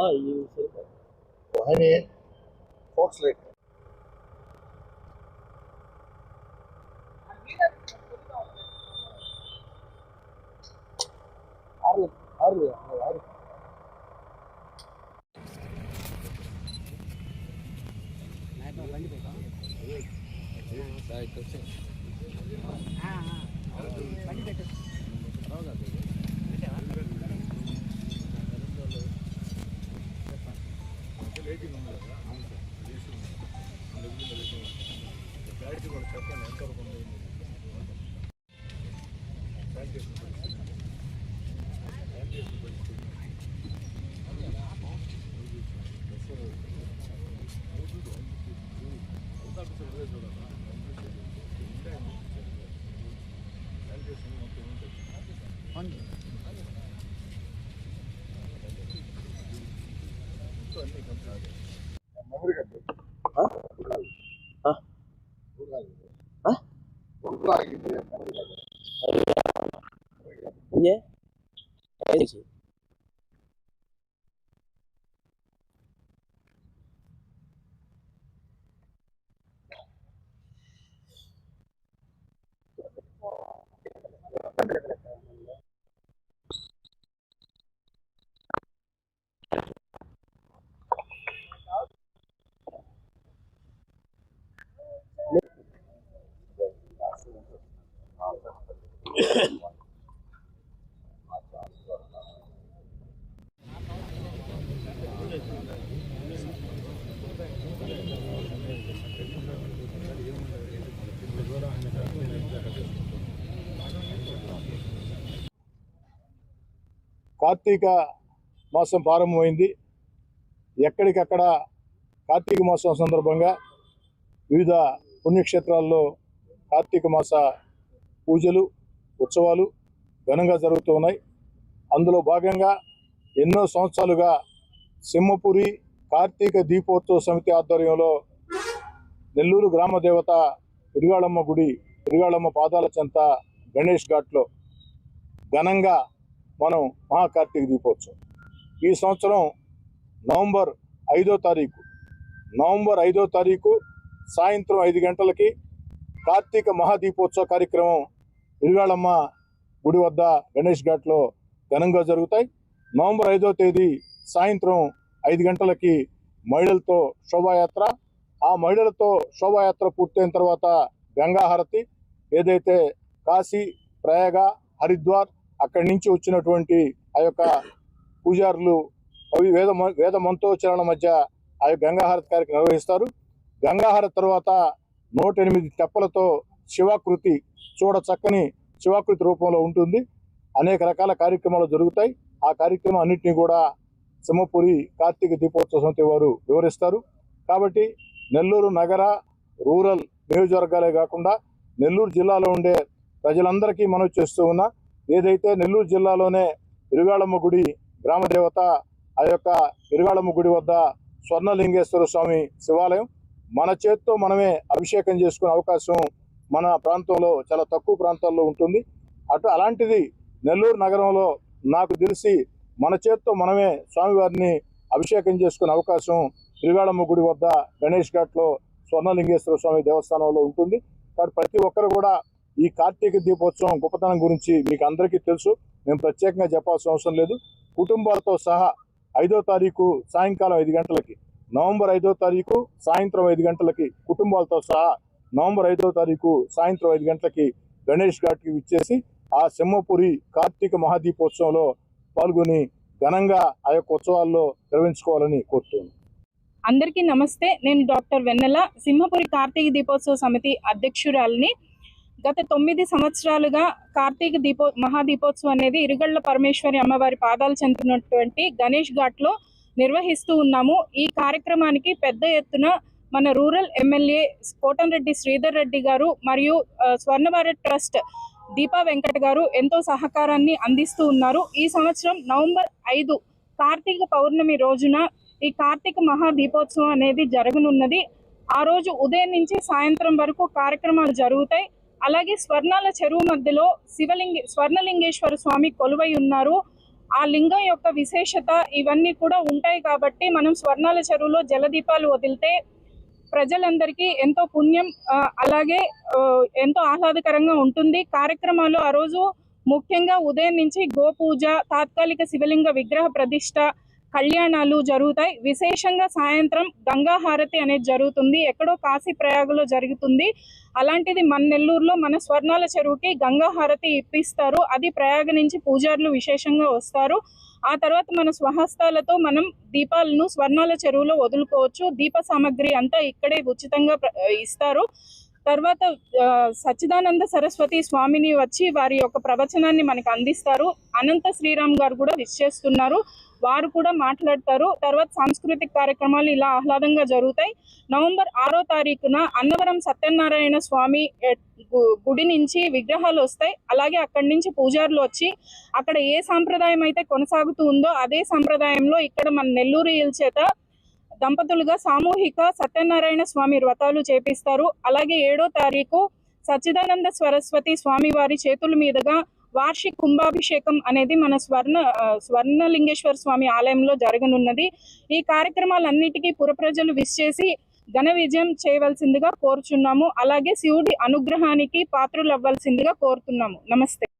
हाँ ये सही बात वो है नहीं focus light 아? 아? berubah iya iya sih Karthika మాసం ప్రారంభమైంది. ఎక్కడికక్కడ కార్తీక మాసం సందర్భంగా వివిధ పుణ్యక్షేత్రాల్లో కార్తీక మాస పూజలు ఉత్సవాలు ఘనంగా జరుగుతూ ఉన్నాయి. అందులో భాగంగా ఎన్నో సంవత్సరాలుగా సింహపురి కార్తీక దీపోత్సవ సమితి ఆధ్వర్యంలో నెల్లూరు గ్రామ దేవత ఇరుగాళమ్మ గుడి ఇరుగాళమ్మ పాదాల చెంత గణేష్ ఘాట్లో ఘనంగా మనం మహాకార్తీక దీపోత్సవం. ఈ సంవత్సరం నవంబర్ ఐదో తారీఖు. నవంబర్ ఐదో తారీఖు సాయంత్రం ఐదు గంటలకి కార్తీక మహాదీపోత్సవ కార్యక్రమం ఇరుగాళమ్మ గుడి వద్ద గణేష్ ఘాట్లో ఘనంగా జరుగుతాయి. నవంబర్ ఐదో తేదీ సాయంత్రం ఐదు గంటలకి మహిళలతో శోభాయాత్ర. ఆ మహిళలతో శోభాయాత్ర పూర్తయిన తర్వాత గంగాహారతి ఏదైతే కాశీ ప్రయాగ హరిద్వార్ అక్కడి నుంచి వచ్చినటువంటి ఆ యొక్క పూజారులు అవి వేద మ- వేద మంత్రోచ్చారణ మధ్య ఆ యొక్క గంగాహారతి కార్యక్రమం నిర్వహిస్తారు. గంగాహారతి తర్వాత నూట ఎనిమిది తెప్పలతో శివాకృతి చూడ చక్కని శివాకృతి రూపంలో ఉంటుంది. అనేక రకాల కార్యక్రమాలు జరుగుతాయి. ఆ కార్యక్రమం అన్నింటినీ కూడా సింహపురి కార్తీక దీపోత్సవ సమితి వారు వివరిస్తారు. కాబట్టి నెల్లూరు నగర రూరల్ నియోజకవర్గాలే కాకుండా నెల్లూరు జిల్లాలో ఉండే ప్రజలందరికీ మనం చేస్తూ ఉన్నా ఏదైతే నెల్లూరు జిల్లాలోనే ఇరుగాళమ్మ గుడి గ్రామదేవత ఆ యొక్క ఇరుగాళమ్మ గుడి వద్ద స్వర్ణలింగేశ్వర స్వామి శివాలయం మన చేత్తో మనమే అభిషేకం చేసుకునే అవకాశం మన ప్రాంతంలో చాలా తక్కువ ప్రాంతాల్లో ఉంటుంది. అటు అలాంటిది నెల్లూరు నగరంలో నాకు తెలిసి మన చేత్తో మనమే స్వామివారిని అభిషేకం చేసుకునే అవకాశం ఇరుగాళమ్మ గుడి వద్ద గణేష్ ఘాట్లో స్వర్ణలింగేశ్వర స్వామి దేవస్థానంలో ఉంటుంది. కాబట్టి ప్రతి ఒక్కరు కూడా ఈ కార్తీక దీపోత్సవం గొప్పతనం గురించి మీకు అందరికీ తెలుసు. మేము ప్రత్యేకంగా చెప్పాల్సిన అవసరం లేదు. కుటుంబాలతో సహా ఐదో తారీఖు సాయంకాలం ఐదు గంటలకి నవంబర్ ఐదో తారీఖు సాయంత్రం ఐదు గంటలకి కుటుంబాలతో సహా నవంబర్ ఐదో తారీఖు సాయంత్రం ఐదు గంటలకి గణేష్ ఘాట్కి ఇచ్చేసి ఆ సింహపురి కార్తీక మహాదీపోత్సవంలో పాల్గొని ఘనంగా ఆ యొక్క ఉత్సవాల్లో నిర్వహించుకోవాలని కోరుతున్నాను. అందరికీ నమస్తే. నేను డాక్టర్ వెన్నెల. సింహపురి కార్తీక దీపోత్సవ సమితి అధ్యక్షురాలిని. గత తొమ్మిది సంవత్సరాలుగా కార్తీక దీపో మహాదీపోత్సవం అనేది ఇరుగళ్ళ పరమేశ్వరి అమ్మవారి పాదాలు చెందినటువంటి గణేష్ ఘాట్లో నిర్వహిస్తూ ఉన్నాము. ఈ కార్యక్రమానికి పెద్ద ఎత్తున మన రూరల్ ఎమ్మెల్యే కోటంరెడ్డి శ్రీధర్ రెడ్డి గారు మరియు స్వర్ణభారత్ ట్రస్ట్ దీపా వెంకట్ గారు ఎంతో సహకారాన్ని అందిస్తూ ఉన్నారు. ఈ సంవత్సరం నవంబర్ ఐదు కార్తీక పౌర్ణమి రోజున ఈ కార్తీక మహా దీపోత్సవం అనేది జరగనున్నది. ఆ రోజు ఉదయం నుంచి సాయంత్రం వరకు కార్యక్రమాలు జరుగుతాయి. అలాగే స్వర్ణాల చెరువు మధ్యలో శివలింగ స్వర్ణలింగేశ్వర స్వామి కొలువై ఉన్నారు. ఆ లింగం యొక్క విశేషత ఇవన్నీ కూడా ఉంటాయి కాబట్టి మనం స్వర్ణాల చెరువులో జలదీపాలు వదిలితే ప్రజలందరికీ ఎంతో పుణ్యం ఆ, అలాగే ఎంతో ఆహ్లాదకరంగా ఉంటుంది. కార్యక్రమాలు ఆ రోజు ముఖ్యంగా ఉదయం నుంచి గోపూజ తాత్కాలిక శివలింగ విగ్రహ ప్రతిష్ట కళ్యాణాలు జరుగుతాయి. విశేషంగా సాయంత్రం గంగా హారతి అనేది జరుగుతుంది. ఎక్కడో కాశీ ప్రయాగలో జరుగుతుంది. అలాంటిది మన నెల్లూరులో మన స్వర్ణాల చెరువుకి గంగా హారతి ఇప్పిస్తారు. అది ప్రయాగ నుంచి పూజారులు విశేషంగా వస్తారు. ఆ తర్వాత మన స్వహస్తాలతో మనం దీపాలను స్వర్ణాల చెరువులో వదులుకోవచ్చు. దీప సామాగ్రి అంతా ఇక్కడే ఉచితంగా ఇస్తారు. తర్వాత సచ్చిదానంద సరస్వతి స్వామిని వచ్చి వారి యొక్క ప్రవచనాన్ని మనకు అందిస్తారు. అనంత శ్రీరామ్ గారు కూడా విష్ చేస్తున్నారు. వారు కూడా మాట్లాడతారు. తర్వాత సాంస్కృతిక కార్యక్రమాలు ఇలా ఆహ్లాదంగా జరుగుతాయి. నవంబర్ ఆరో తారీఖున అన్నవరం సత్యనారాయణ స్వామి గుడి నుంచి విగ్రహాలు వస్తాయి. అలాగే అక్కడి నుంచి పూజారులు వచ్చి అక్కడ ఏ సాంప్రదాయం అయితే కొనసాగుతూ ఉందో అదే సాంప్రదాయంలో ఇక్కడ మన నెల్లూరు హిల్ చేత దంపతులుగా సామూహిక సత్యనారాయణ స్వామి వ్రతాలు చేపిస్తారు. అలాగే ఏడో తారీఖు సచ్చిదానంద సరస్వతి స్వామి వారి చేతుల మీదుగా వార్షిక కుంభాభిషేకం అనేది మన స్వర్ణ ఆ, స్వర్ణలింగేశ్వర స్వామి ఆలయంలో జరగనున్నది. ఈ కార్యక్రమాలన్నిటికీ పురప్రజలు విష్ చేసి ఘన విజయం చేయవలసిందిగా కోరుచున్నాము. అలాగే శివుడి అనుగ్రహానికి పాత్రులు అవ్వాల్సిందిగా కోరుతున్నాము. నమస్తే.